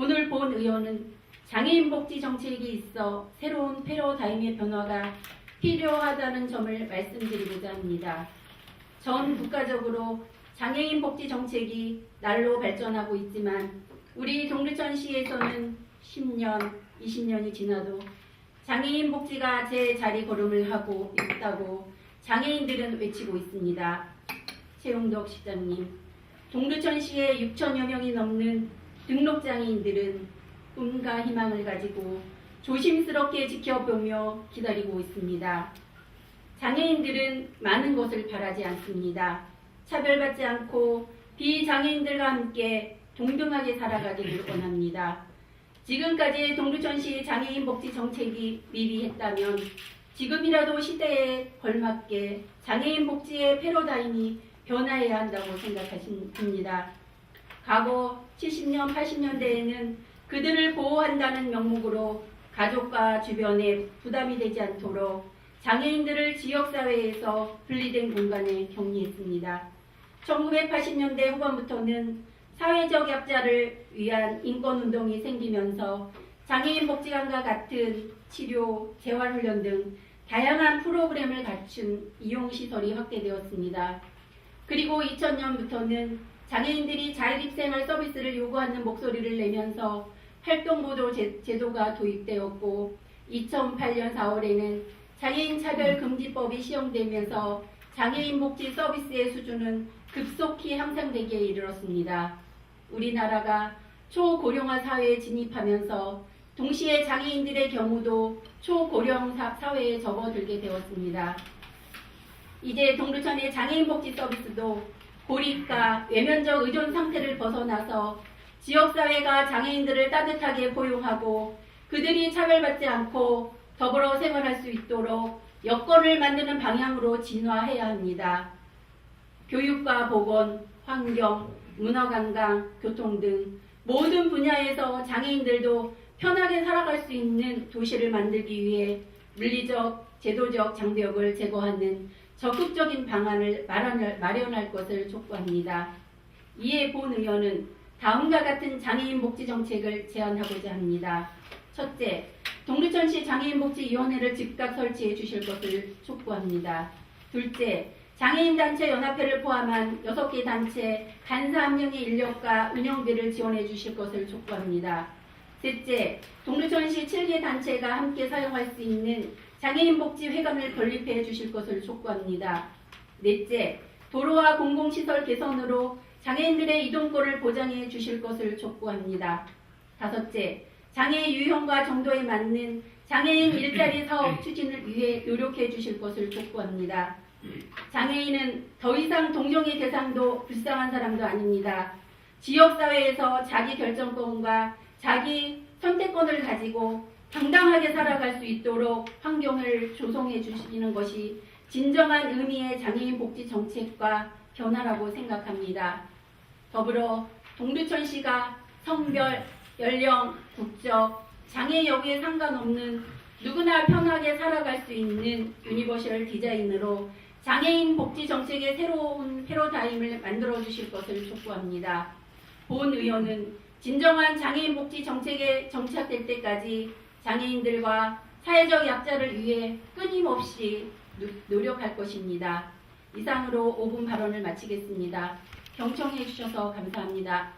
오늘 본 의원은 장애인 복지 정책이 있어 새로운 패러다임의 변화가 필요하다는 점을 말씀드리고자 합니다. 전 국가적으로 장애인 복지 정책이 날로 발전하고 있지만 우리 동두천시에서는 10년, 20년이 지나도 장애인 복지가 제 자리 걸음을 하고 있다고 장애인들은 외치고 있습니다. 최용덕 시장님, 동두천시의 6천여 명이 넘는 등록장애인들은 꿈과 희망을 가지고 조심스럽게 지켜보며 기다리고 있습니다. 장애인들은 많은 것을 바라지 않습니다. 차별받지 않고 비장애인들과 함께 동등하게 살아가기를 원합니다. 지금까지 동두천시 장애인 복지 정책이 미비했다면 지금이라도 시대에 걸맞게 장애인 복지의 패러다임이 변화해야 한다고 생각합니다. 과거 70년, 80년대에는 그들을 보호한다는 명목으로 가족과 주변에 부담이 되지 않도록 장애인들을 지역사회에서 분리된 공간에 격리했습니다. 1980년대 후반부터는 사회적 약자를 위한 인권운동이 생기면서 장애인 복지관과 같은 치료, 재활훈련 등 다양한 프로그램을 갖춘 이용시설이 확대되었습니다. 그리고 2000년부터는 장애인들이 자립생활 서비스를 요구하는 목소리를 내면서 활동보도 제- 제도가 도입되었고 2008년 4월에는 장애인 차별 금지법이 시행되면서 장애인 복지 서비스의 수준은 급속히 향상되기에 이르렀습니다. 우리나라가 초고령화 사회에 진입하면서 동시에 장애인들의 경우도 초고령 사- 사회에 접어들게 되었습니다. 이제 동두천의 장애인 복지 서비스도 고립과 외면적 의존 상태를 벗어나서 지역사회가 장애인들을 따뜻하게 포용하고 그들이 차별받지 않고 더불어 생활할 수 있도록 여건을 만드는 방향으로 진화해야 합니다. 교육과 보건, 환경, 문화관광, 교통 등 모든 분야에서 장애인들도 편하게 살아갈 수 있는 도시를 만들기 위해 물리적, 제도적 장벽을 제거하는 적극적인 방안을 마련할, 것을 촉구합니다. 이에 본 의원은 다음과 같은 장애인 복지 정책을 제안하고자 합니다. 첫째, 동두천시 장애인복지위원회를 즉각 설치해 주실 것을 촉구합니다. 둘째, 장애인단체 연합회를 포함한 6개 단체 간사 한 명의 인력과 운영비를 지원해 주실 것을 촉구합니다. 셋째, 동두천시 7개 단체가 함께 사용할 수 있는 장애인 복지 회관을 건립해 주실 것을 촉구합니다. 넷째, 도로와 공공시설 개선으로 장애인들의 이동권을 보장해 주실 것을 촉구합니다. 다섯째, 장애 유형과 정도에 맞는 장애인 일자리 사업 추진을 위해 노력해 주실 것을 촉구합니다. 장애인은 더 이상 동정의 대상도 불쌍한 사람도 아닙니다. 지역사회에서 자기 결정권과 자기 선택권을 가지고 당당하게 살아갈 수 있도록 환경을 조성해 주시는 것이 진정한 의미의 장애인 복지 정책과 변화라고 생각합니다. 더불어 동두천 시가 성별, 연령, 국적, 장애 여부에 상관없는 누구나 편하게 살아갈 수 있는 유니버셜 디자인으로 장애인 복지 정책의 새로운 패러다임을 만들어 주실 것을 촉구합니다. 본 의원은 진정한 장애인 복지 정책에 정착될 때까지 장애인들과 사회적 약자를 위해 끊임없이 노- 노력할 것입니다. 이상으로 5분 발언을 마치겠습니다. 경청해 주셔서 감사합니다.